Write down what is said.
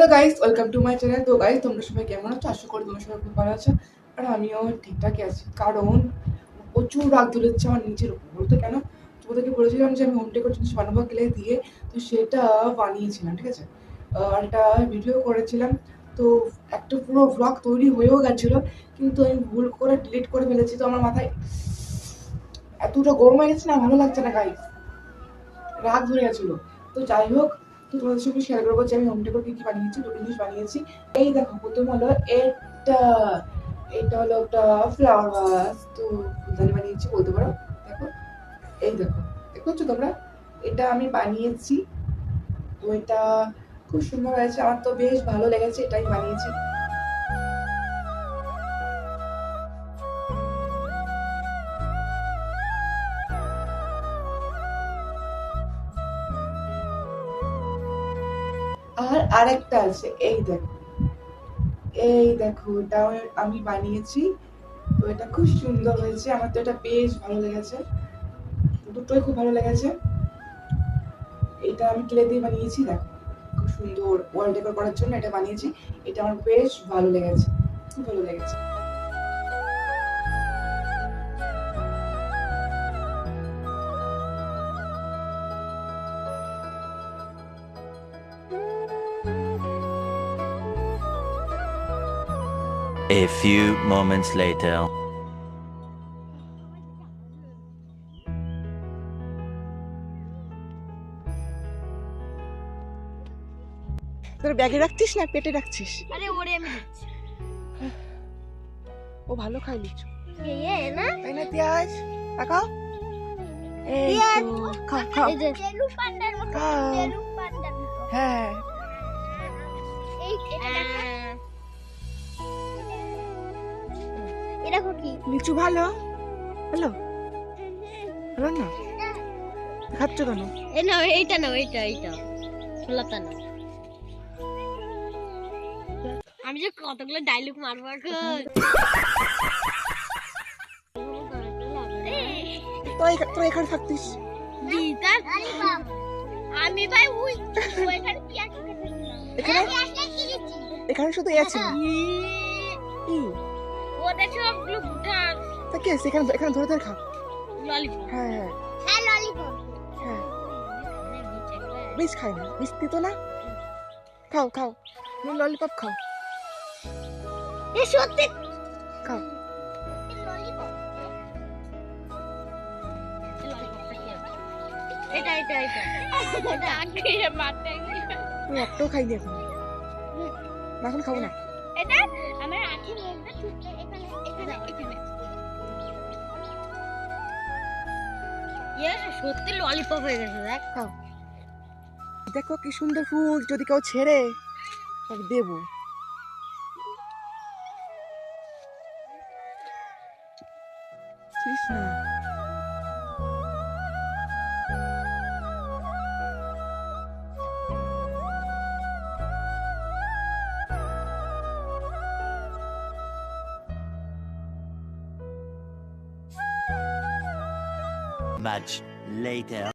Hello guys, welcome to my channel. তো guys, তোমরা সবাই কেমন আছো? আশা করি তোমরা সবাই খুব ভালো আছো। আর আমিও ঠিকঠাকই আছি। কারণ প্রচুর রাগ ধরেছে আমার নিজের উপর। বলতে কেন? তোমাদেরকে বলেছিলাম যে আমি হোম টেকার জিনিস বানাবো গেলে দিয়ে তো সেটা বানিয়েছিলাম, ঠিক আছে? আর একটা ভিডিও করেছিলাম। তো একটা পুরো ব্লগ তৈরি হয়েও গেছিল, কিন্তু আমি ভুল করে ডিলিট করে ফেলেছি। তো আমার মাথায় এতটা গরম হয়ে গেছে না, ভালো লাগছে না গাইস রাগ ধরে গেছিল। তো যাই হোক তোমাদের সঙ্গে শেয়ার করব যে আমি হোম ডেকোর কি কি বানিয়েছি, দুটো জিনিস বানিয়েছি। এই দেখো, প্রথম হলো এটা এটা হলো একটা ফ্লাওয়ার ভাস তো ফুলদানি বানিয়েছি বলতে পারো? দেখো, এই দেখো, দেখতে তোমরা? এটা আমি বানিয়েছি। তো এটা খুব সুন্দর হয়েছে, আমার তো বেশ ভালো লেগেছে, এটাই বানিয়েছি। আর আরেকটা আছে, এই দেখো। এই দেখো, এটাও আমি বানিয়েছি। তো এটা খুব সুন্দর হয়েছে, আমার তো এটা বেশ ভালো লেগেছে। দুটোই খুব ভালো লেগেছে। এটা আমি ক্লে দিয়ে বানিয়েছি, দেখো। খুব সুন্দর ওয়াল ডেকোর করার জন্য এটা বানিয়েছি। এটা আমার বেশ ভালো লেগেছে, খুব ভালো লেগেছে। A few moments later. তোর ব্যাগে রাখছিস না? পেটে রাখছিস? আরে ওরে আমি ও ভালো খাই লিচু এ এ না? তাই না পেঁয়াজ। কাকা এই তো খাও খাও এই যে তেলু পান্ডার মতো। তেলু পান্ডার মতো। হ্যাঁ। এই এটা দেখো কি। লিচু ভালো? ভালো ভালো না? খাচ্ছ কেন? এ না এইটা না এইটা এইটা। ছোলাটা না আমি যে কতগুলো ডায়লগ মারবো এখন। তো তোরা এখানে থাকতিস। আমি ভাই ওই এখানে এখানে? শুধু এ আছে। ভুটান তা কি আছে এখানে ধরে ধরে খা। ললিপপ। হ্যাঁ হ্যাঁ। হ্যাঁ ললিপপ। হ্যাঁ। বিষ খাই না। বিষ দিত না? খাও খাও। ললিপপ খাও। এ সত্যি? খাও। এটা এটা এটা। আমি একটাও খাইনি এখন। না, এখন খাব না। এটা আমার আখি মুখটা সত্যি ললিপপ হয়ে গেছে দেখ। খাও দেখো কি সুন্দর ফুল যদি কেউ ছেড়ে তাকে দেবো। ছিস Much later.